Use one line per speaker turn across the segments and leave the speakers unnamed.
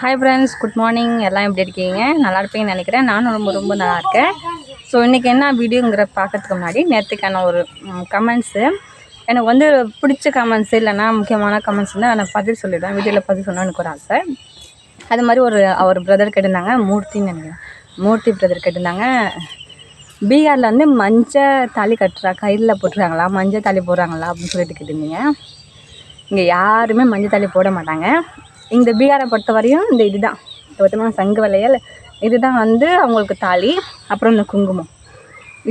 Hi friends good morning எல்லாம் எப்படி இருக்கீங்க? நல்லா இருப்பீங்கன்னு நினைக்கிறேன். நானும் ரொம்ப ரொம்ப நல்லா இருக்கேன். ஸோ இன்றைக்கி என்ன வீடியோங்கிற பார்க்கறதுக்கு முன்னாடி நேற்றுக்கான ஒரு கமெண்ட்ஸு எனக்கு வந்து பிடிச்ச கமெண்ட்ஸ் இல்லைன்னா முக்கியமான கமெண்ட்ஸ் தான் நான் பதில் சொல்லிடுவேன். வீடியோவில் பதில் சொல்லணும்னு எனக்கு ஒரு ஆசை. அது மாதிரி ஒரு அவர் பிரதர் கேட்டிருந்தாங்க மூர்த்தின்னு நினைக்கிறேன். மூர்த்தி பிரதர் கேட்டிருந்தாங்க பீகாரில் வந்து மஞ்சள் தாலி கட்டுறா கையில் போட்டுருக்காங்களா மஞ்சள் தாலி போடுறாங்களா அப்படின்னு சொல்லிட்டு கேட்டிருந்தீங்க. இங்கே யாருமே மஞ்சள் தாலி போட மாட்டாங்க. இந்த பீகாரை பொறுத்த வரையும் இந்த இதுதான். பார்த்தோம்னா சங்கு வளையல் இதுதான் வந்து அவங்களுக்கு தாலி அப்புறம் இந்த குங்குமம்.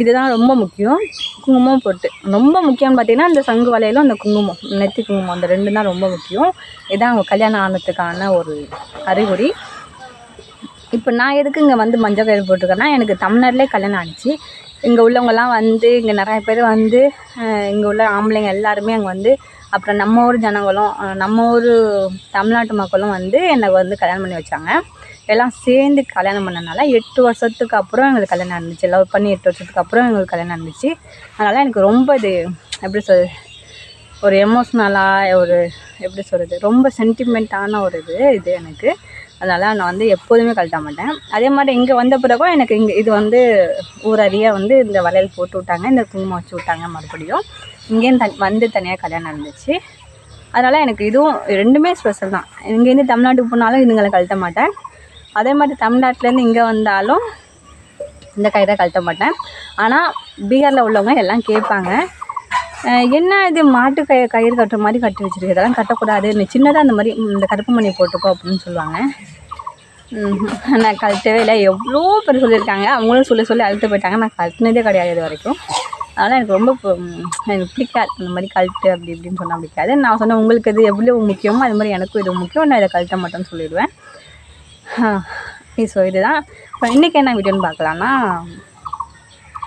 இதுதான் ரொம்ப முக்கியம். குங்குமம் போட்டு ரொம்ப முக்கியம்னு பார்த்தீங்கன்னா இந்த சங்கு வளையலும் அந்த குங்குமம் நெத்தி குங்குமம் அந்த ரெண்டு தான் ரொம்ப முக்கியம். இதுதான் அவங்க கல்யாணம் ஆனதுக்கான ஒரு அறிகுறி. இப்போ நான் எதுக்கு இங்கே வந்து மஞ்சள் கயிறு போட்டிருக்கேன்னா எனக்கு தமிழ்நாட்டிலே கல்யாணம் ஆணுச்சு இங்கே உள்ளவங்கலாம் வந்து இங்கே நிறைய பேர் வந்து இங்கே உள்ள ஆம்பளைங்க எல்லாருமே அங்கே வந்து அப்புறம் நம்ம ஊர் ஜனங்களும் நம்ம ஊர் தமிழ்நாட்டு மக்களும் வந்து என்னை வந்து கல்யாணம் பண்ணி வச்சாங்க. எல்லாம் சேர்ந்து கல்யாணம் பண்ணனால எட்டு வருஷத்துக்கு அப்புறம் எங்களுக்கு கல்யாணம் நடந்துச்சு. லவ் பண்ணி எட்டு வருஷத்துக்கு அப்புறம் எங்களுக்கு கல்யாணம் நடந்துச்சு. அதனால் எனக்கு ரொம்ப இது எப்படி சொல் ஒரு எமோஷ்னலாக ஒரு எப்படி சொல்கிறது ரொம்ப சென்டிமெண்ட்டான ஒரு இது இது எனக்கு. அதனால் நான் வந்து எப்போதுமே கழட்ட மாட்டேன். அதே மாதிரி இங்கே வந்த பிறகும் எனக்கு இங்கே இது வந்து ஊரறியாக வந்து இந்த வளையல் போட்டு விட்டாங்க இந்த குங்குமம் வச்சு விட்டாங்க மறுபடியும். இங்கேயும் தன் வந்து தனியாக கல்யாணம் நடந்துச்சு. அதனால் எனக்கு இதுவும் ரெண்டுமே ஸ்பெஷல் தான். இங்கேருந்து தமிழ்நாட்டுக்கு போனாலும் இதுங்களை கழட்ட மாட்டேன். அதே மாதிரி தமிழ்நாட்டிலேருந்து இங்கே வந்தாலும் இந்த கயிறை கழட்ட மாட்டேன். ஆனால் பீகாரில் உள்ளவங்க எல்லாம் கேட்பாங்க என்ன இது மாட்டு கய கயிறு கட்டுற மாதிரி கட்டி வச்சுருக்கு? இதெல்லாம் கட்டக்கூடாது. நீ சின்னதாக அந்த மாதிரி இந்த கருப்பு மணி போட்டுக்கோ அப்படின்னு சொல்லுவாங்க. நான் கழட்டவே இல்லை. எவ்வளோ பேர் சொல்லியிருக்காங்க. அவங்களும் சொல்லி சொல்லி அழுத்து போயிட்டாங்க. நான் கழட்டினதே கிடையாது இது வரைக்கும். அதனால் எனக்கு ரொம்ப எனக்கு பிடிக்காது. இந்த மாதிரி கழட்டு அப்படி இப்படின்னு சொன்னால் பிடிக்காது. நான் சொன்னேன் உங்களுக்கு இது எவ்வளோ முக்கியமோ அது மாதிரி எனக்கும் இது முக்கியம் நான் இதை கழட்ட மாட்டேன்னு சொல்லிடுவேன். ஸோ இதுதான். இப்போ இன்றைக்கி என்ன வீடியோன்னு பார்க்கலான்னா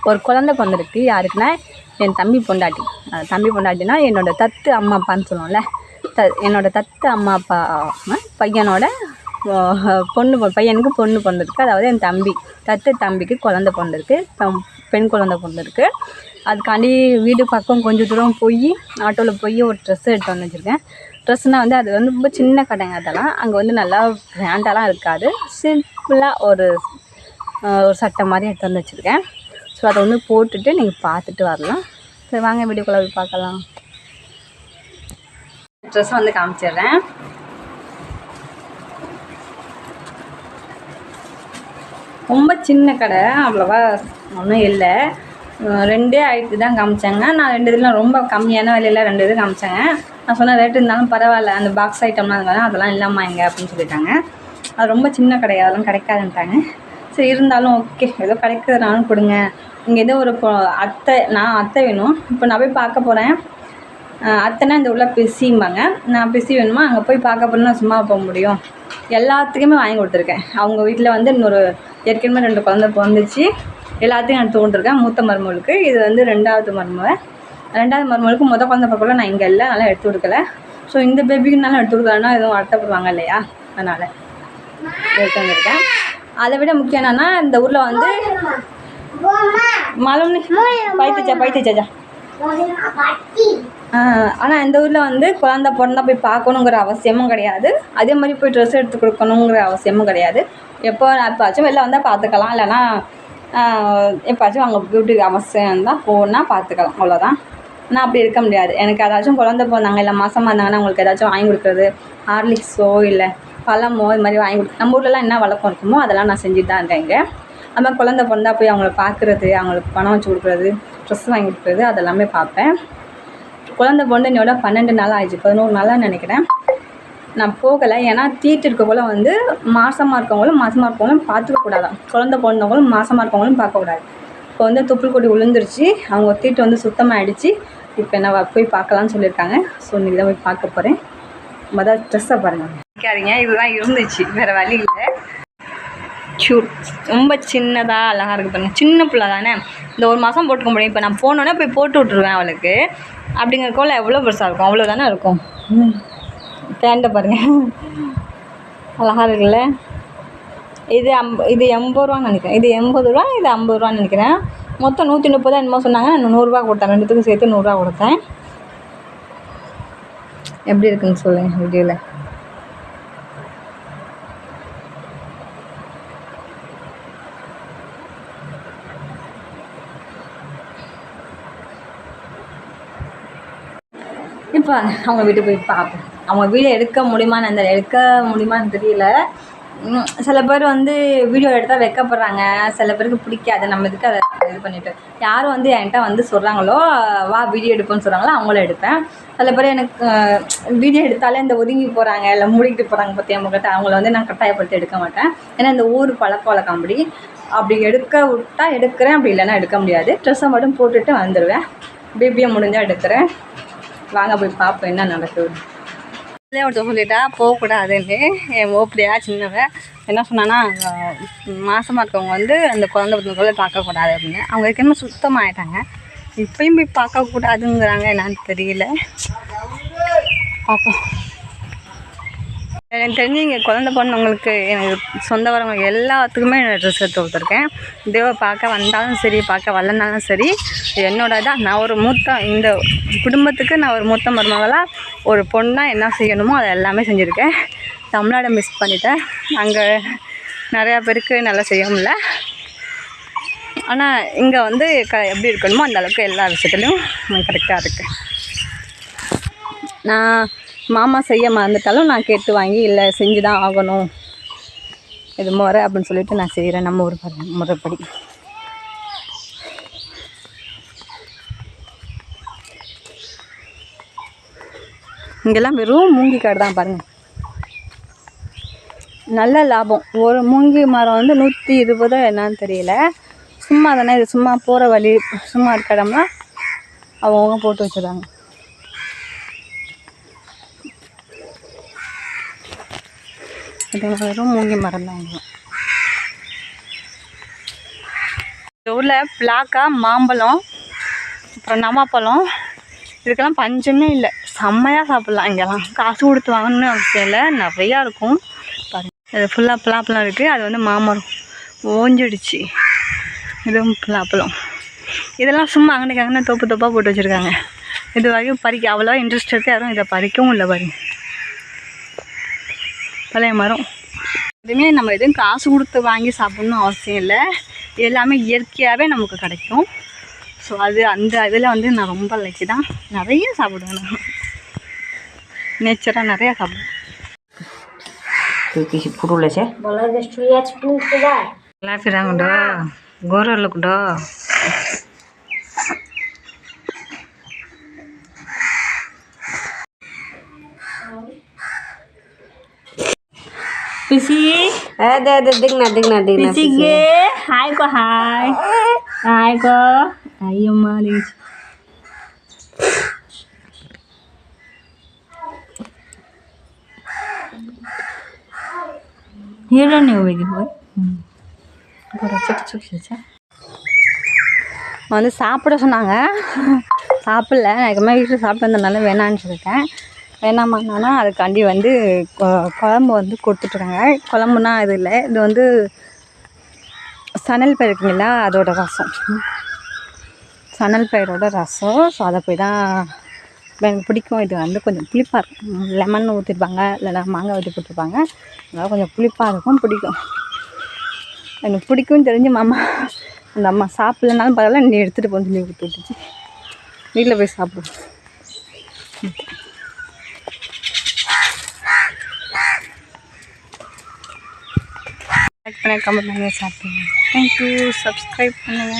ஒரு குழந்தை பிறந்திருக்கு யாருக்குன்னா என் தம்பி பொண்டாட்டி. தம்பி பொண்டாட்டினா என்னோடய தத்து அம்மா அப்பான்னு சொல்லுவோம்ல. த என்னோடய தத்து அம்மா அப்பா பையனோட பொண்ணு பையனுக்கு பொண்ணு பிறந்திருக்கு. அதாவது என் தம்பி தத்து தம்பிக்கு குழந்தை பிறந்திருக்கு. தம் பெண் குழந்தை பிறந்திருக்கு அதுக்காண்டி வீடு பக்கம் கொஞ்சம் தூரம் போய் ஆட்டோவில் போய் ஒரு ட்ரெஸ் எடுத்து வந்து வச்சுருக்கேன். ட்ரெஸ்னால் வந்து அது வந்து ரொம்ப சின்ன கடைங்க அதெல்லாம். அங்கே வந்து நல்லா கிராண்டெல்லாம் இருக்காது. சிம்பிளாக ஒரு ஒரு சட்டை மாதிரி எடுத்து வந்து வச்சுருக்கேன். ஸோ அதை வந்து போட்டுட்டு நீங்கள் பார்த்துட்டு வரலாம். சரி வாங்க வீடியோக்குள்ளே போய் பார்க்கலாம். ட்ரெஸ் வந்து காமிச்சிடுறேன். ரொம்ப சின்ன கடை அவ்வளோவா ஒன்றும் இல்லை. ரெண்டே ஐட்டு தான் காமிச்சாங்க. நான் ரெண்டு இதெல்லாம் ரொம்ப கம்மியான விலையில ரெண்டு இது காமிச்சாங்க. நான் சொன்ன ரேட் இருந்தாலும் பரவாயில்ல. அந்த பாக்ஸ் ஐட்டம்லாம் இருந்தாலும் அதெல்லாம் இல்லாமல் எங்கே அப்படின்னு சொல்லிட்டாங்க. அது ரொம்ப சின்ன கடை அதெல்லாம் கிடைக்காதுன்ட்டாங்க. சரி இருந்தாலும் ஓகே ஏதோ கிடைக்கிறதுனாலும் கொடுங்க. இங்கே ஏதோ ஒரு அத்தை நான் அத்தை வேணும். இப்போ நான் போய் பார்க்க போகிறேன் அத்தைனா இந்த உள்ள பிசிம்பாங்க நான் பிசி வேணுமா? அங்கே போய் பார்க்க போனால் சும்மா போக முடியும். எல்லாத்துக்குமே வாங்கி கொடுத்துருக்கேன். அவங்க வீட்டில் வந்து இன்னொரு ஏற்கனவே ரெண்டு குழந்தை பிறந்துச்சு. எல்லாத்தையும் நான் கொண்டிருக்கேன் மூத்த மருமகளுக்கு. இது வந்து ரெண்டாவது மருமக. ரெண்டாவது மருமகளுக்கு முத குழந்தை பார்க்கல நான் இங்கே இல்லை. அதனால் எடுத்து கொடுக்கல. ஸோ இந்த பேபிக்குனாலும் எடுத்து கொடுக்கலன்னா எதுவும் வருத்தப்படுவாங்க இல்லையா? அதனால் எடுத்து வந்திருக்கேன். அதை விட முக்கியம் என்னென்னா இந்த ஊரில் வந்து மலம் பைத்துச்சா பைத்துச்சாச்சா ஆனால் இந்த ஊரில் வந்து குழந்த பிறந்தா போய் பார்க்கணுங்கிற அவசியமும் கிடையாது. அதே மாதிரி போய் ட்ரெஸ் எடுத்து கொடுக்கணுங்கிற அவசியமும் கிடையாது. எப்போ நான் எப்பாச்சும் வெளில வந்தால் பார்த்துக்கலாம். இல்லைன்னா எப்பாச்சும் அவங்க பியூட்டி அவசியம் தான் போனால் பார்த்துக்கலாம் அவ்வளோதான் நான் அப்படி இருக்க முடியாது. எனக்கு ஏதாச்சும் குழந்த பிறந்தாங்க இல்லை மாதமாக இருந்தாங்கன்னா அவங்களுக்கு ஏதாச்சும் வாங்கி கொடுக்குறது ஹார்லிக்ஸோ இல்லை பழமோ இது மாதிரி வாங்கி கொடுக்கு நம்ம ஊர்லலாம் என்ன வழக்கம் இருக்குமோ அதெல்லாம் நான் செஞ்சுட்டு தான் இருக்கேன் இங்கே. அது குழந்த பிறந்தா போய் அவங்கள பார்க்குறது அவங்களுக்கு பணம் வச்சு கொடுக்குறது ட்ரெஸ் வாங்கி கொடுக்குறது அதெல்லாமே பார்ப்பேன். குழந்தை பிறந்து என்னோட பன்னெண்டு நாள் ஆயிடுச்சு. பதினோரு நாளாக நினைக்கிறேன். நான் போகலை. ஏன்னா தீட்டு இருக்கக்குள்ள வந்து மாசமாக இருக்கவங்களும் மாசமாக இருக்கவங்களும் பார்த்துக்க குழந்த பிறந்தவங்களும் மாசமாக இருக்கவங்களும் பார்க்கக்கூடாது இப்போ வந்து தொப்புள் கொடி விழுந்துருச்சு அவங்க தீட்டு வந்து சுத்தமாகிடுச்சு இப்போ என்ன போய் பார்க்கலான்னு சொல்லியிருக்காங்க. ஸோ இன்றைக்கி தான் போய் பார்க்க போகிறேன் மொதல் ட்ரெஸ்ஸை பாருங்கள் நிற்காதீங்க இதுதான் இருந்துச்சு. வேறு வழி இல்லை. க்யூட் ரொம்ப சின்னதாக அழகாக இருக்குது பாருங்க. சின்ன பிள்ளை தானே? இந்த ஒரு மாதம் போட்டுக்க முடியும். இப்போ நான் போனோன்னே போய் போட்டு விட்ருவேன் அவளுக்கு. அப்படிங்கிறக்கோல எவ்வளோ பெருசாக இருக்கும்? அவ்வளோ தானே இருக்கும்? ஸ்டாண்டை பாருங்கள் அழகாக இருக்குல்ல? இது அம் இது எண்பது ரூபான்னு நினைக்கிறேன். இது எண்பது ரூபா இது ஐம்பது ரூபான்னு நினைக்கிறேன். மொத்தம் நூற்றி முப்பது தான் என்னமோ சொன்னாங்க. நான் நூறுரூவா கொடுத்தேன். ரெண்டுத்துக்கும் சேர்த்து நூறுரூவா கொடுத்தேன். எப்படி இருக்குன்னு சொல்லுங்கள் வீடியோவில் இப்போ அவங்க வீட்டுக்கு போய் பார்ப்போம். அவங்க வீடியோ எடுக்க முடியுமான்னு அந்த எடுக்க முடியுமான்னு தெரியல. சில பேர் வந்து வீடியோ எடுத்தால் வைக்கப்படுறாங்க. சில பேருக்கு பிடிக்காது. நம்ம இதுக்கு அதை இது பண்ணிட்டு? யார் வந்து என்கிட்ட வந்து சொல்கிறாங்களோ வா வீடியோ எடுப்போம்னு சொல்கிறாங்களோ அவங்கள எடுப்பேன். சில பேர் எனக்கு வீடியோ எடுத்தாலே இந்த ஒதுங்கி போகிறாங்க இல்லை மூடிக்கிட்டு போகிறாங்க பற்றிய முகத்தை அவங்கள வந்து நான் கட்டாயப்படுத்தி எடுக்க மாட்டேன். ஏன்னா இந்த ஊர் பழக்க வழக்கம் அப்படி அப்படி எடுக்க விட்டா எடுக்கிறேன் அப்படி இல்லைன்னா எடுக்க முடியாது. ட்ரெஸ்ஸை மட்டும் போட்டுட்டு வந்துடுவேன் பேபியை முடிஞ்சால் எடுக்கிறேன். வாங்க போய் பார்ப்போம் என்ன நடக்குது இதே சொல்லிட்டா போகக்கூடாதுன்னு. என் ஓப்படியா சின்னவன் என்ன சொன்னான்னா மாசமாக இருக்கவங்க வந்து அந்த குழந்தை பத்திரங்களை பார்க்கக்கூடாது அப்படின்னு. அவங்க ஏற்கனவே சுத்தமாக ஆயிட்டாங்க இப்பயும் போய் பார்க்கக்கூடாதுங்கிறாங்க என்னான்னு தெரியல. பார்ப்போம். எனக்கு தெரிஞ்சு இங்கே குழந்த பிறந்தவங்களுக்கு எனக்கு சொந்த வரவங்க எல்லாத்துக்குமே நான் ட்ரெஸ் எடுத்து கொடுத்துருக்கேன். தேவை பார்க்க வந்தாலும் சரி பார்க்க வரலனாலும் சரி என்னோட தான் நான் ஒரு மூத்த இந்த குடும்பத்துக்கு நான் ஒரு மூத்த மருமகளாக ஒரு பொண்ணாக என்ன செய்யணுமோ அதை எல்லாமே செஞ்சுருக்கேன். தமிழ்நாடை மிஸ் பண்ணிட்டேன். அங்கே நிறையா பேருக்கு நல்லா செய்ய முடில ஆனால் இங்கே வந்து க எப்படி இருக்கணுமோ அந்தளவுக்கு எல்லா விஷயத்துலையும் கரெக்டாக இருக்குது நான் மாமா செய்ய மறந்துட்டாலும் நான் கேட்டு வாங்கி இல்லை செஞ்சு தான் ஆகணும். இது முறை அப்படின்னு சொல்லிட்டு நான் செய்கிறேன் நம்ம ஊர் பாரு முறைப்படி. இங்கெல்லாம் வெறும் மூங்கி காடு தான் பாருங்கள் நல்ல லாபம். ஒரு மூங்கி மரம் வந்து நூற்றி இருபதோ என்னன்னு தெரியல. சும்மா தானே இது சும்மா போகிற வழி சும்மா இருக்க அவங்கவுங்க போட்டு வச்சுருக்காங்க இது வெறும் மூங்கி மரம் தான் இங்க. இந்த ஊரில் பிளாக்கா மாம்பழம் அப்புறம் நவாப்பழம் இதுக்கெல்லாம் பஞ்சமே இல்லை. செம்மையாக சாப்பிட்லாம் இங்கெல்லாம். காசு கொடுத்து வாங்கணும்னு அவசியம் இல்லை. நிறையா இருக்கும். பாருங்க. இது ஃபுல்லாக பலாப்பழம் இருக்குது அது வந்து மாமரம். ஓஞ்சிடுச்சு. இதுவும் பலாப்பழம் இதெல்லாம் சும்மா அங்கனைக்கு அங்கே தோப்பு தோப்பாக போட்டு வச்சுருக்காங்க. இது வரைக்கும் பறிக்க அவ்வளோ இன்ட்ரெஸ்ட் எடுத்து யாரும் இதை பறிக்கவும் இல்லை பாருங்க. பழைய மரம் எதுவுமே நம்ம எதுவும் காசு கொடுத்து வாங்கி சாப்பிட்ணும் அவசியம் இல்லை எல்லாமே இயற்கையாகவே நமக்கு கிடைக்கும் ஸோ அது அந்த இதில் வந்து நான் ரொம்ப லைக்கு தான் நிறைய சாப்பிடுவேன் நான் நேச்சராக நிறையா சாப்பிடுவேன்
কিছু ফুটুলেছে লাফিরাঙ্গুডো গরুর লোকডো
পিসি
হ্যাঁ দে দে দেখ না দেখ না দেখ না
পিসি গে হাই কো হাই হাই কো ayo malis হিরণে ওই হয় வந்து சாப்பிட சொன்னாங்க சாப்பிடல நான் எப்பவுமே வீட்டில் சாப்பிட்டு வந்தனால வேணான்னு சொல்லிட்டேன் வேணாமான்னா அதுக்காண்டி வந்து கொ- குழம்பு வந்து கொடுத்துட்ருக்காங்க குழம்புனா இது இல்லை. இது வந்து சணல் பயிர் இருக்குங்களா அதோட ரசம். சணல் பயிரோட ரசம். ஸோ அதை போய் தான் எனக்கு பிடிக்கும். இது வந்து கொஞ்சம் புளிப்பாக இருக்கும். லெமன் ஊற்றிருப்பாங்க இல்லைனா மாங்காய் ஊற்றி போட்டிருப்பாங்க. அதனால் கொஞ்சம் புளிப்பாக இருக்கும். பிடிக்கும். எனக்கு பிடிக்கும்னு தெரிஞ்சு மாமா அந்த அம்மா சாப்பிட்லனாலும் பரவாயில்ல. நீ எடுத்துகிட்டு போன்னு சொல்லி கொடுத்து விட்டுச்சு வீட்டில் போய் சாப்பிடுவோம் like, comment, dan satu. Thank you, subscribe, pendengar.